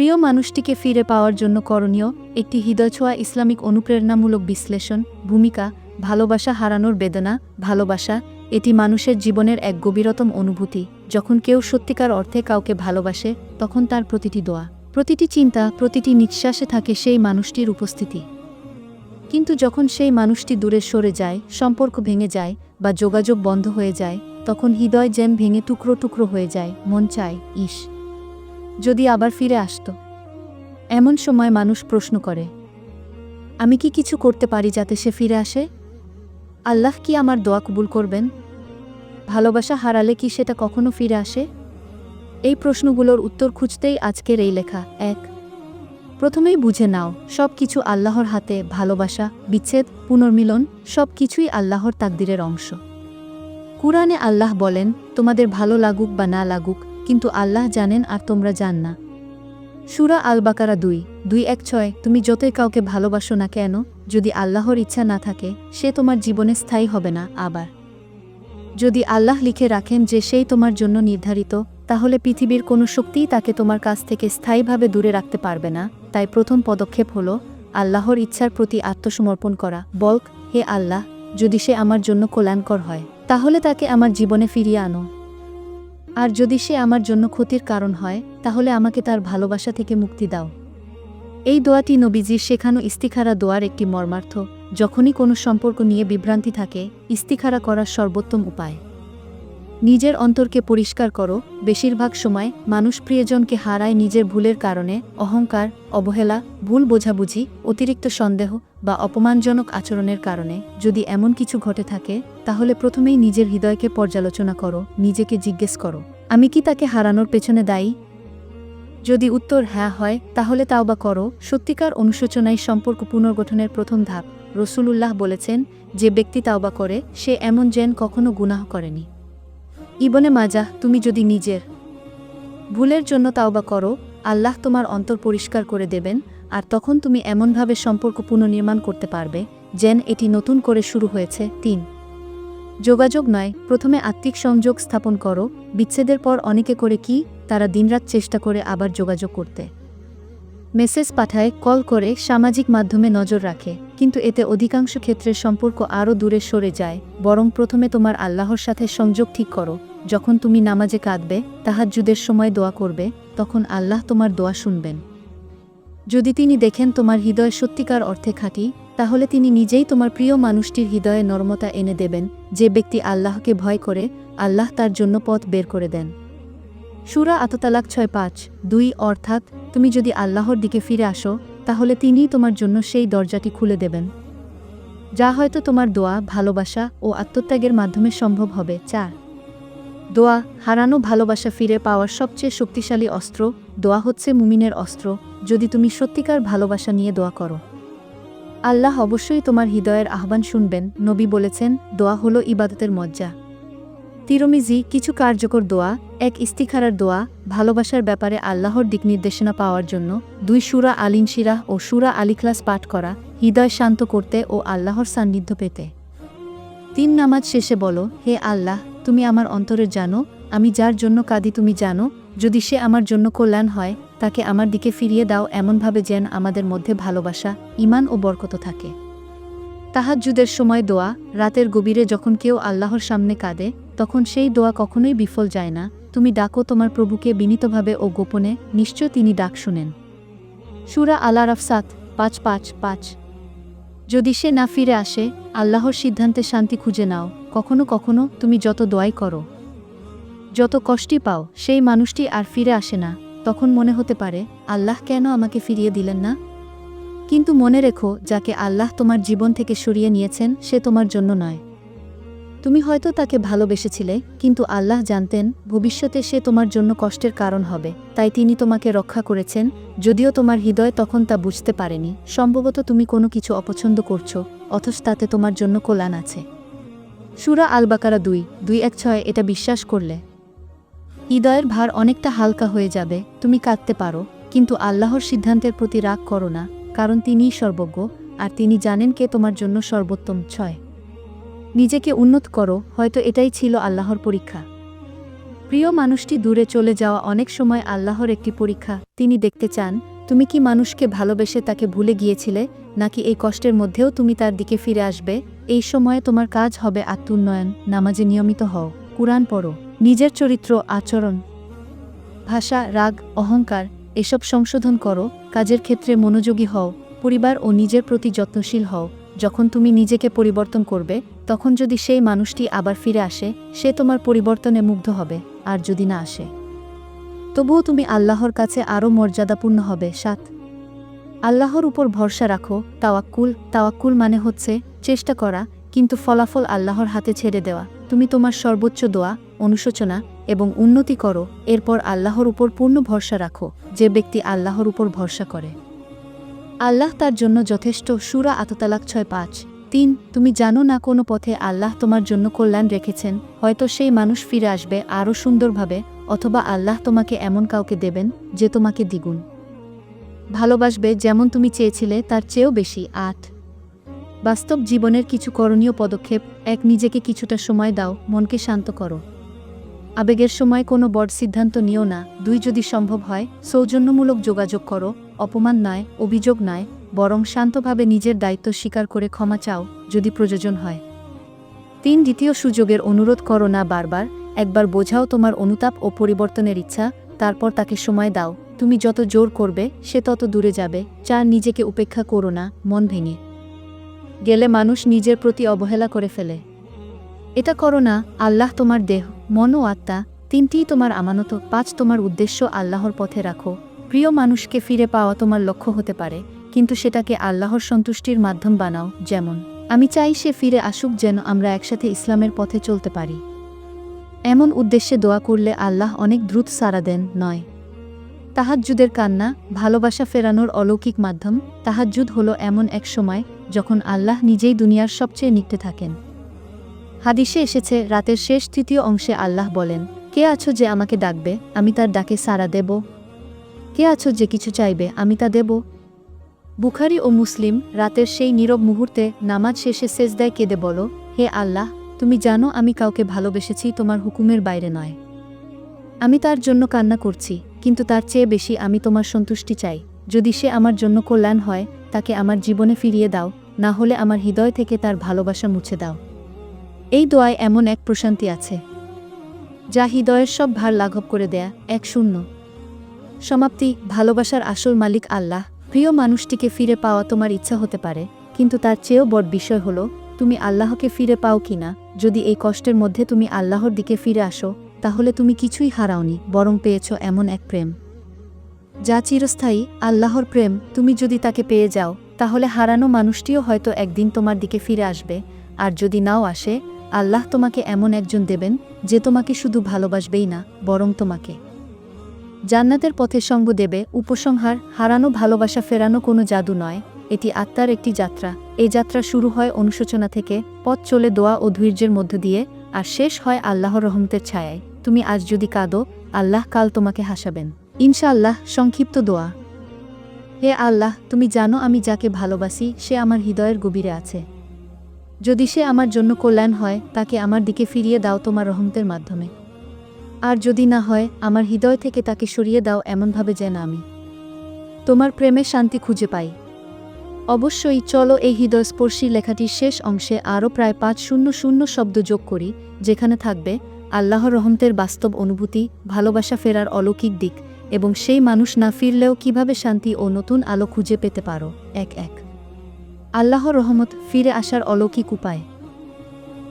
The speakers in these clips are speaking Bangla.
প্রিয় মানুষটিকে ফিরে পাওয়ার জন্য করণীয় একটি হৃদয়ছোঁয়া ইসলামিক অনুপ্রেরণামূলক বিশ্লেষণ, ভূমিকা, ভালোবাসা হারানোর বেদনা, ভালোবাসা, এটি মানুষের জীবনের এক গভীরতম অনুভূতি। যখন কেউ সত্যিকার অর্থে কাউকে ভালোবাসে, তখন তার প্রতিটি দোয়া, প্রতিটি চিন্তা, প্রতিটি নিঃশ্বাসে থাকে সেই মানুষটির উপস্থিতি। কিন্তু যখন সেই মানুষটি দূরে সরে যায়, সম্পর্ক ভেঙে যায় বা যোগাযোগ বন্ধ হয়ে যায়, তখন হৃদয় যেন ভেঙে টুকরো টুকরো হয়ে যায়। মন চায়, ইস যদি আবার ফিরে আসত। এমন সময় মানুষ প্রশ্ন করে, আমি কি কিছু করতে পারি যাতে সে ফিরে আসে? আল্লাহ কি আমার দোয়া কবুল করবেন? ভালোবাসা হারালে কি সেটা কখনো ফিরে আসে? এই প্রশ্নগুলোর উত্তর খুঁজতেই আজকের এই লেখা এক। প্রথমেই বুঝে নাও সব কিছু আল্লাহর হাতে ভালোবাসা, বিচ্ছেদ, পুনর্মিলন সব কিছুই আল্লাহর তাকদিরের অংশ। কুরআনে আল্লাহ বলেন, তোমাদের ভালো লাগুক বা না লাগুক কিন্তু আল্লাহ জানেন আর তোমরা জান না। সুরা আল বাকারা দুই দুই এক ছয়, তুমি যতই কাউকে ভালোবাসো না কেন, যদি আল্লাহর ইচ্ছা না থাকে, সে তোমার জীবনে স্থায়ী হবে না আবার। যদি আল্লাহ লিখে রাখেন যে সেই তোমার জন্য নির্ধারিত, তাহলে পৃথিবীর কোনো শক্তিই তাকে তোমার কাছ থেকে স্থায়ীভাবে দূরে রাখতে পারবে না। তাই প্রথম পদক্ষেপ হল, আল্লাহর ইচ্ছার প্রতি আত্মসমর্পণ করা। বলক হে আল্লাহ, যদি সে আমার জন্য কল্যাণকর হয়, তাহলে তাকে আমার জীবনে ফিরিয়ে আনো। আর যদি সে আমার জন্য ক্ষতির কারণ হয়, তাহলে আমাকে তার ভালোবাসা থেকে মুক্তি দাও। এই দোয়াটি নবীজির শেখানো ইস্তিখারা দোয়ার একটি মর্মার্থ। যখনই কোনো সম্পর্ক নিয়ে বিভ্রান্তি থাকে, ইস্তিখারা করার সর্বোত্তম উপায়। নিজের অন্তরকে পরিষ্কার করো, বেশিরভাগ সময় মানুষ প্রিয়জনকে হারায় নিজের ভুলের কারণে, অহংকার, অবহেলা, ভুল বোঝাবুঝি, অতিরিক্ত সন্দেহ বা অপমানজনক আচরণের কারণে যদি এমন কিছু ঘটে থাকে, তাহলে প্রথমেই নিজের হৃদয়কে পর্যালোচনা করো, নিজেকে জিজ্ঞেস করো, আমি কি তাকে হারানোর পেছনে দায়ী? যদি উত্তর হ্যাঁ হয়, তাহলে তাও বা করো, সত্যিকার অনুশোচনাই সম্পর্ক পুনর্গঠনের প্রথম ধাপ। রসুলুল্লাহ বলেছেন, যে ব্যক্তি তাওবা করে, সে এমন যেন কখনো গুনাহ করেনি। ইবনে মাজা, তুমি যদি নিজের ভুলের জন্য তাওবা করো, আল্লাহ তোমার অন্তর পরিষ্কার করে দেবেন, আর তখন তুমি এমনভাবে সম্পর্ক পুনর্নির্মাণ করতে পারবে, যেন এটি নতুন করে শুরু হয়েছে। তিন, যোগাযোগ নয়। প্রথমে আত্মিক সংযোগ স্থাপন করো। বিচ্ছেদের পর অনেকে করে কি? তারা দিনরাত চেষ্টা করে আবার যোগাযোগ করতে। মেসেজ পাঠায়, কল করে, সামাজিক মাধ্যমে নজর রাখে। কিন্তু এতে অধিকাংশ ক্ষেত্রে সম্পর্ক আরও দূরে সরে যায়। বরং প্রথমে তোমার আল্লাহর সাথে সংযোগ ঠিক করো। যখন তুমি নামাজে কাঁদবে, তাহাজ্জুদের সময় দোয়া করবে, তখন আল্লাহ তোমার দোয়া শুনবেন। যদি তিনি দেখেন তোমার হৃদয় সত্যিকার অর্থে খাঁটি, তাহলে তিনি নিজেই তোমার প্রিয় মানুষটির হৃদয়ে নর্মতা এনে দেবেন, যে ব্যক্তি আল্লাহকে ভয় করে, আল্লাহ তার জন্য পথ বের করে দেন। সুরা আততালাক ছয় পাঁচ, দুই, অর্থাৎ, তুমি যদি আল্লাহর দিকে ফিরে আসো, তাহলে তিনিই তোমার জন্য সেই দরজাটি খুলে দেবেন। যা হয়তো তোমার দোয়া, ভালোবাসা ও আত্মত্যাগের মাধ্যমে সম্ভব হবে। চার দোয়া, হারানো ভালোবাসা ফিরে পাওয়ার সবচেয়ে শক্তিশালী অস্ত্র, দোয়া হচ্ছে মুমিনের অস্ত্র, যদি তুমি সত্যিকার ভালোবাসা নিয়ে দোয়া করো। আল্লাহ অবশ্যই তোমার হৃদয়ের আহ্বান শুনবেন, নবী বলেছেন, দোয়া হলো ইবাদতের মজ্জা। তিরমিজি, কিছু কার্যকর দোয়া, এক ইস্তিখারার দোয়া, ভালোবাসার ব্যাপারে আল্লাহর দিক নির্দেশনা পাওয়ার জন্য, দুই সুরা আলিন শিরাহ ও সুরা আলিক্লাস পাঠ করা, হৃদয় শান্ত করতে ও আল্লাহর সান্নিধ্য পেতে। তিন নামাজ শেষে বলো, হে আল্লাহ তুমি আমার অন্তরের জানো, আমি যার জন্য কাঁদি তুমি জানো, যদি সে আমার জন্য কল্যাণ হয়, তাকে আমার দিকে ফিরিয়ে দাও এমনভাবে যেন আমাদের মধ্যে ভালোবাসা ইমান ও বরকত থাকে। তাহাজ্জুদের সময় দোয়া, রাতের গভীরে যখন কেউ আল্লাহর সামনে কাঁদে, তখন সেই দোয়া কখনোই বিফল যায় না। তুমি ডাকো তোমার প্রভুকে বিনীতভাবে ও গোপনে, নিশ্চয় তিনি ডাক শুনেন। সুরা আলা রাফসাত পাঁচ পাঁচ পাঁচ। যদি সে না ফিরে আসে, আল্লাহর সিদ্ধান্তে শান্তি খুঁজে নাও। কখনো কখনো তুমি যত দোয়াই করো, যত কষ্টই পাও, সেই মানুষটি আর ফিরে আসে না। তখন মনে হতে পারে, আল্লাহ কেন আমাকে ফিরিয়ে দিলেন না? কিন্তু মনে রেখো, যাকে আল্লাহ তোমার জীবন থেকে সরিয়ে নিয়েছেন, সে তোমার জন্য নয়। তুমি হয়তো তাকে ভালোবেসেছিলে, কিন্তু আল্লাহ জানতেন, ভবিষ্যতে সে তোমার জন্য কষ্টের কারণ হবে। তাই তিনি তোমাকে রক্ষা করেছেন, যদিও তোমার হৃদয় তখন তা বুঝতে পারেনি। সম্ভবত তুমি কোনো কিছু অপছন্দ করছ, অথচ তাতে তোমার জন্য কল্যাণ আছে। সুরা আলবাকারা দুই দুই এক ছয়, এটা বিশ্বাস করলে। হৃদয়ের ভার অনেকটা হালকা হয়ে যাবে, তুমি কাঁদতে পারো, কিন্তু আল্লাহর সিদ্ধান্তের প্রতি রাগ করো না, কারণ তিনিই সর্বজ্ঞ, আর তিনি জানেন কে তোমার জন্য সর্বোত্তম ছয়। নিজেকে উন্নত করো, হয়তো এটাই ছিল আল্লাহর পরীক্ষা। প্রিয় মানুষটি দূরে চলে যাওয়া অনেক সময় আল্লাহর একটি পরীক্ষা, তিনি দেখতে চান তুমি কি মানুষকে ভালোবেসে তাকে ভুলে গিয়েছিলে, নাকি এই কষ্টের মধ্যেও তুমি তার দিকে ফিরে আসবে? এই সময়ে তোমার কাজ হবে আত্মোন্নয়ন, নামাজে নিয়মিত হও, কুরআন পড়ো, নিজের চরিত্র, আচরণ, ভাষা, রাগ, অহংকার, এসব সংশোধন করো, কাজের ক্ষেত্রে মনোযোগী হও, পরিবার ও নিজের প্রতি যত্নশীল হও। যখন তুমি নিজেকে পরিবর্তন করবে, তখন যদি সেই মানুষটি আবার ফিরে আসে, সে তোমার পরিবর্তনে মুগ্ধ হবে, আর যদি না আসে। তবুও তুমি আল্লাহর কাছে আরও মর্যাদাপূর্ণ হবে। সাত। আল্লাহর উপর ভরসা রাখো। তাওয়াক্কুল। তাওয়াক্কুল মানে হচ্ছে, চেষ্টা করা, কিন্তু ফলাফল আল্লাহর হাতে ছেড়ে দেওয়া। তুমি তোমার সর্বোচ্চ দোয়া, অনুশোচনা এবং উন্নতি করো। এরপর আল্লাহর উপর পূর্ণ ভরসা রাখো, যে ব্যক্তি আল্লাহর উপর ভরসা করে। আল্লাহ তার জন্য যথেষ্ট। সুরা আততালাক ছয় পাঁচ। তিন, তুমি জানো না কোনো পথে আল্লাহ তোমার জন্য কল্যাণ রেখেছেন, হয়তো সেই মানুষ ফিরে আসবে আরও সুন্দরভাবে, অথবা আল্লাহ তোমাকে এমন কাউকে দেবেন যে তোমাকে দ্বিগুণ ভালোবাসবে যেমন তুমি চেয়েছিলে, তার চেয়েও বেশি। আট, বাস্তব জীবনের কিছু করণীয় পদক্ষেপ, এক, নিজেকে কিছুটা সময় দাও, মনকে শান্ত করো। আবেগের সময় কোনো বড় সিদ্ধান্ত নিও না। দুই, যদি সম্ভব হয়, সৌজন্যমূলক যোগাযোগ করো। অপমান নয়, অভিযোগ নয় বরং শান্তভাবে নিজের দায়িত্ব স্বীকার করে ক্ষমা চাও, যদি প্রয়োজন হয়। তিন দ্বিতীয় সুযোগের অনুরোধ করো না বারবার, একবার বোঝাও তোমার অনুতাপ ও পরিবর্তনের ইচ্ছা, তারপর তাকে সময় দাও। তুমি যত জোর করবে, সে তত দূরে যাবে চার নিজেকে উপেক্ষা করো না, মন ভেঙে। গেলে মানুষ নিজের প্রতি অবহেলা করে ফেলে। এটা করো না, আল্লাহ তোমার দেহ, মন ও আত্মা, তিনটিই তোমার আমানত, পাঁচ তোমার উদ্দেশ্য আল্লাহর পথে রাখো। প্রিয় মানুষকে ফিরে পাওয়া তোমার লক্ষ্য হতে পারে। কিন্তু সেটাকে আল্লাহর সন্তুষ্টির মাধ্যম বানাও, যেমন, আমি চাই সে ফিরে আসুক যেন আমরা একসাথে ইসলামের পথে চলতে পারি। এমন উদ্দেশ্যে দোয়া করলে আল্লাহ অনেক দ্রুত সাড়া দেন, নয়। তাহাজ্জুদের কান্না, ভালোবাসা ফেরানোর অলৌকিক মাধ্যম, তাহাজ্জুদ হলো এমন এক সময় যখন আল্লাহ নিজেই দুনিয়ার সবচেয়ে নিকটে থাকেন। হাদিসে এসেছে, রাতের শেষ তৃতীয় অংশে আল্লাহ বলেন, কে আছো যে আমাকে ডাকবে? আমি তার ডাকে সাড়া দেব। কে আছো যে কিছু চাইবে? আমি তা দেব। বুখারি ও মুসলিম রাতের সেই নীরব মুহূর্তে নামাজ শেষে সেজদায় কেঁদে বলো, হে আল্লাহ, তুমি জানো আমি কাউকে ভালোবেসেছি তোমার হুকুমের বাইরে নয়। আমি তার জন্য কান্না করছি, কিন্তু তার চেয়ে বেশি আমি তোমার সন্তুষ্টি চাই। যদি সে আমার জন্য কল্যাণ হয়, তাকে আমার জীবনে ফিরিয়ে দাও, না হলে আমার হৃদয় থেকে তার ভালোবাসা মুছে দাও। এই দোয়ায় এমন এক প্রশান্তি আছে, যা হৃদয়ের সব ভার লাঘব করে দেয়া এক শূন্য। সমাপ্তি, ভালোবাসার আসল মালিক আল্লাহ। প্রিয় মানুষটিকে ফিরে পাওয়া তোমার ইচ্ছা হতে পারে, কিন্তু তার চেয়েও বড় বিষয় হলো, তুমি আল্লাহকে ফিরে পাও কিনা। যদি এই কষ্টের মধ্যে তুমি আল্লাহর দিকে ফিরে আসো, তাহলে তুমি কিছুই হারাওনি, বরং পেয়েছ এমন এক প্রেম। যা চিরস্থায়ী, আল্লাহর প্রেম, তুমি যদি তাকে পেয়ে যাও, তাহলে হারানো মানুষটিও হয়তো একদিন তোমার দিকে ফিরে আসবে। আর যদি নাও আসে, আল্লাহ তোমাকে এমন একজন দেবেন, যে তোমাকে শুধু ভালোবাসবেই না, বরং তোমাকে। জান্নাতের পথে সঙ্গ দেবে, উপসংহার, হারানো, ভালোবাসা ফেরানো কোনো জাদু নয়। এটি আত্মার একটি যাত্রা। এই যাত্রা শুরু হয় অনুশোচনা থেকে, পথ চলে দোয়া ও ধৈর্যের মধ্য দিয়ে, আর শেষ হয় আল্লাহর রহমতের ছায়ায়। তুমি আজ যদি কাঁদো, আল্লাহ কাল তোমাকে হাসাবেন। ইনশাআল্লাহ, সংক্ষিপ্ত দোয়া। হে আল্লাহ, তুমি জানো আমি যাকে ভালোবাসি, সে আমার হৃদয়ের গভীরে আছে। যদি সে আমার জন্য কল্যাণ হয়, তাকে আমার দিকে ফিরিয়ে দাও তোমার রহমতের মাধ্যমে। আর যদি না হয়, আমার হৃদয় থেকে তাকে সরিয়ে দাও এমনভাবে যেন আমি। তোমার প্রেমে শান্তি খুঁজে পাই। অবশ্যই চলো এই হৃদয়স্পর্শী লেখাটির শেষ অংশে আরও প্রায় পাঁচ শূন্য শূন্য শব্দ যোগ করি, যেখানে থাকবে আল্লাহর রহমতের বাস্তব অনুভূতি, ভালোবাসা ফেরার অলৌকিক দিক, এবং সেই মানুষ না ফিরলেও কীভাবে শান্তি ও নতুন আলো খুঁজে পেতে পারো, এক এক। আল্লাহর রহমত ফিরে আসার অলৌকিক উপায়।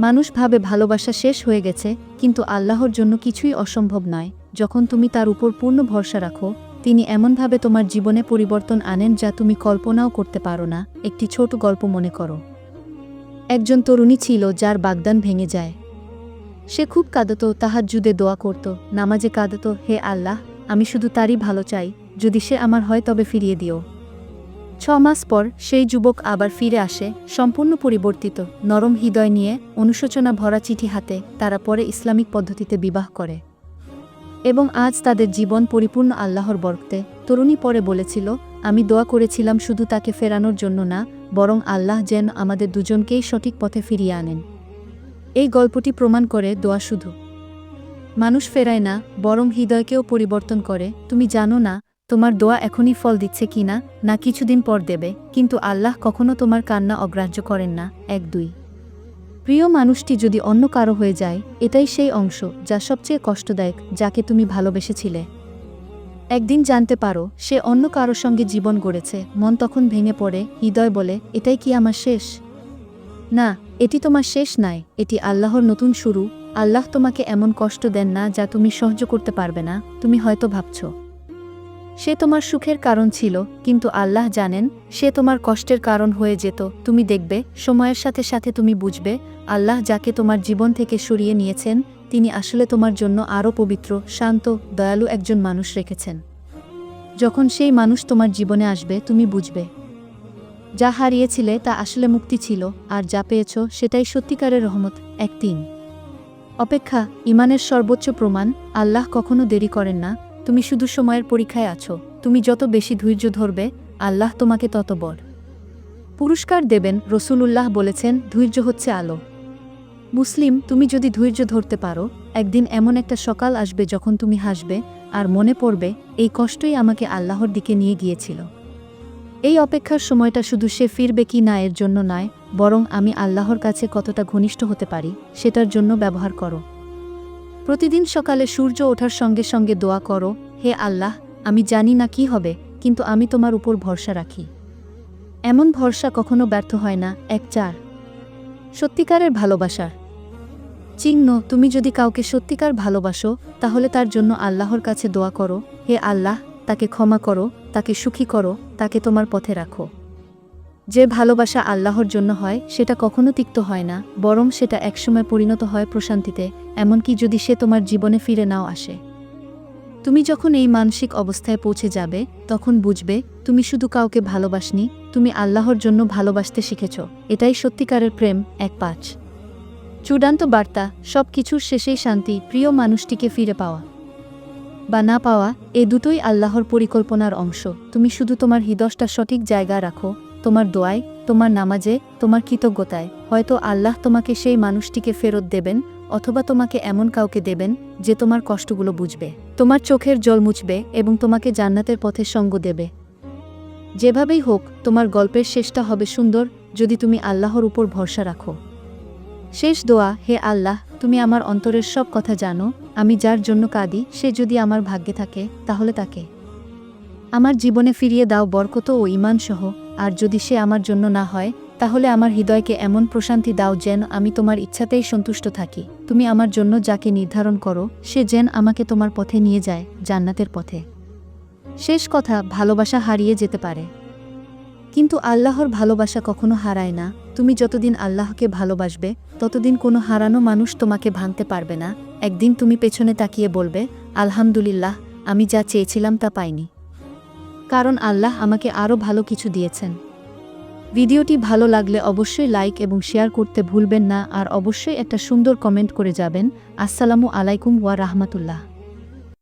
মানুষ ভাবে ভালোবাসা শেষ হয়ে গেছে, কিন্তু আল্লাহর জন্য কিছুই অসম্ভব নয়। যখন তুমি তার উপর পূর্ণ ভরসা রাখো, তিনি এমনভাবে তোমার জীবনে পরিবর্তন আনেন যা তুমি কল্পনাও করতে পারো না। একটি ছোট গল্প মনে করো। একজন তরুণী ছিল যার বাগদান ভেঙে যায়। সে খুব কাঁদত, তাহাজ্জুদে দোয়া করত, নামাজে কাঁদত, হে আল্লাহ, আমি শুধু তারই ভালো চাই, যদি সে আমার হয় তবে ফিরিয়ে দিও। ছ মাস পর সেই যুবক আবার ফিরে আসে, সম্পূর্ণ পরিবর্তিত, নরম হৃদয় নিয়ে অনুশোচনা ভরা চিঠি হাতে তারা পরে ইসলামিক পদ্ধতিতে বিবাহ করে। এবং আজ তাদের জীবন পরিপূর্ণ আল্লাহর বরকতে। তরুণী পরে বলেছিল, আমি দোয়া করেছিলাম শুধু তাকে ফেরানোর জন্য না, বরং আল্লাহ যেন আমাদের দুজনকেই সঠিক পথে ফিরিয়ে আনেন। এই গল্পটি প্রমাণ করে দোয়া শুধু। মানুষ ফেরায় না, বরং হৃদয়কেও পরিবর্তন করে। তুমি জানো না তোমার দোয়া এখনই ফল দিচ্ছে কি না না কিছুদিন পর দেবে, কিন্তু আল্লাহ কখনো তোমার কান্না অগ্রাহ্য করেন না। এক দুই। প্রিয় মানুষটি যদি অন্য কারও হয়ে যায়, এটাই সেই অংশ যা সবচেয়ে কষ্টদায়ক, যাকে তুমি ভালোবেসেছিলে। একদিন জানতে পারো, সে অন্য কারও সঙ্গে জীবন গড়েছে, মন তখন ভেঙে পড়ে, হৃদয় বলে, এটাই কি আমার শেষ? না, এটি তোমার শেষ নয়, এটি আল্লাহর নতুন শুরু। আল্লাহ তোমাকে এমন কষ্ট দেন না যা তুমি সহ্য করতে পারবে না, তুমি হয়তো ভাবছ। সে তোমার সুখের কারণ ছিল, কিন্তু আল্লাহ জানেন, সে তোমার কষ্টের কারণ হয়ে যেত। তুমি দেখবে, সময়ের সাথে সাথে তুমি বুঝবে, আল্লাহ যাকে তোমার জীবন থেকে সরিয়ে নিয়েছেন, তিনি আসলে তোমার জন্য আরও পবিত্র, শান্ত, দয়ালু একজন মানুষ রেখেছেন। যখন সেই মানুষ তোমার জীবনে আসবে, তুমি বুঝবে। যা হারিয়েছিলে, তা আসলে মুক্তি ছিল, আর যা পেয়েছ, সেটাই সত্যিকারের রহমত। এক তিন। অপেক্ষা, ইমানের সর্বোচ্চ প্রমাণ, আল্লাহ কখনো দেরি করেন না তুমি শুধু সময়ের পরীক্ষায় আছো। তুমি যত বেশি ধৈর্য ধরবে, আল্লাহ তোমাকে তত বড় পুরস্কার দেবেন রসুলুল্লাহ বলেছেন, ধৈর্য হচ্ছে আলো। মুসলিম, তুমি যদি ধৈর্য ধরতে পারো, একদিন এমন একটা সকাল আসবে যখন তুমি হাসবে আর মনে পড়বে, এই কষ্টই আমাকে আল্লাহর দিকে নিয়ে গিয়েছিল। এই অপেক্ষার সময়টা শুধু সে ফিরবে কি না এর জন্য নয়, বরং আমি আল্লাহর কাছে কতটা ঘনিষ্ঠ হতে পারি, সেটার জন্য ব্যবহার করো। প্রতিদিন সকালে সূর্য ওঠার সঙ্গে সঙ্গে দোয়া করো, হে আল্লাহ, আমি জানি না কি হবে, কিন্তু আমি তোমার উপর ভরসা রাখি। এমন ভরসা কখনো ব্যর্থ হয় না, এক চার। সত্যিকারের ভালোবাসার। চিহ্ন, তুমি যদি কাউকে সত্যিকার ভালোবাসো, তাহলে তার জন্য আল্লাহর কাছে দোয়া করো, হে আল্লাহ, তাকে ক্ষমা করো, তাকে সুখী করো, তাকে তোমার পথে রাখো। যে ভালোবাসা আল্লাহর জন্য হয়, সেটা কখনো তিক্ত হয় না, বরং সেটা একসময় পরিণত হয় প্রশান্তিতে, এমনকি যদি সে তোমার জীবনে ফিরে নাও আসে। তুমি যখন এই মানসিক অবস্থায় পৌঁছে যাবে, তখন বুঝবে, তুমি শুধু কাউকে ভালোবাসনি, তুমি আল্লাহর জন্য ভালোবাসতে শিখেছ, এটাই সত্যিকারের প্রেম, এক পাঁচ। চূড়ান্ত বার্তা সব কিছুর শেষেই শান্তি, প্রিয় মানুষটিকে ফিরে পাওয়া। বা না পাওয়া, এ দুটোই আল্লাহর পরিকল্পনার অংশ, তুমি শুধু তোমার হৃদয়টা সঠিক জায়গা রাখো তোমার দোয়ায়, তোমার নামাজে, তোমার কৃতজ্ঞতায়। হয়তো আল্লাহ তোমাকে সেই মানুষটিকে ফেরত দেবেন অথবা তোমাকে এমন কাউকে দেবেন যে তোমার কষ্টগুলো বুঝবে। তোমার চোখের জল মুছবে এবং তোমাকে জান্নাতের পথে সঙ্গ দেবে। যেভাবেই হোক, তোমার গল্পের শেষটা হবে সুন্দর যদি তুমি আল্লাহর উপর ভরসা রাখো। শেষ দোয়া, হে আল্লাহ, তুমি আমার অন্তরের সব কথা জানো, আমি যার জন্য কাঁদি, সে যদি আমার ভাগ্যে থাকে, তাহলে তাকে। আমার জীবনে ফিরিয়ে দাও বরকত ও ইমানসহ আর যদি সে আমার জন্য না হয়, তাহলে আমার হৃদয়কে এমন প্রশান্তি দাও যেন আমি তোমার ইচ্ছাতেই সন্তুষ্ট থাকি। তুমি আমার জন্য যাকে নির্ধারণ করো, সে যেন আমাকে তোমার পথে নিয়ে যায়, জান্নাতের পথে। শেষ কথা, ভালোবাসা হারিয়ে যেতে পারে। কিন্তু আল্লাহর ভালোবাসা কখনো হারায় না। তুমি যতদিন আল্লাহকে ভালোবাসবে, ততদিন কোনো হারানো মানুষ তোমাকে ভাঙতে পারবে না। একদিন তুমি পেছনে তাকিয়ে বলবে, আলহামদুলিল্লাহ, আমি যা চেয়েছিলাম তা পাইনি। কারণ আল্লাহ আমাকে আরও ভালো কিছু দিয়েছেন। ভিডিওটি ভালো লাগলে অবশ্যই লাইক এবং শেয়ার করতে ভুলবেন না, আর অবশ্যই একটা সুন্দর কমেন্ট করে যাবেন। আসসালামু আলাইকুম ওয়া রাহমাতুল্লাহ।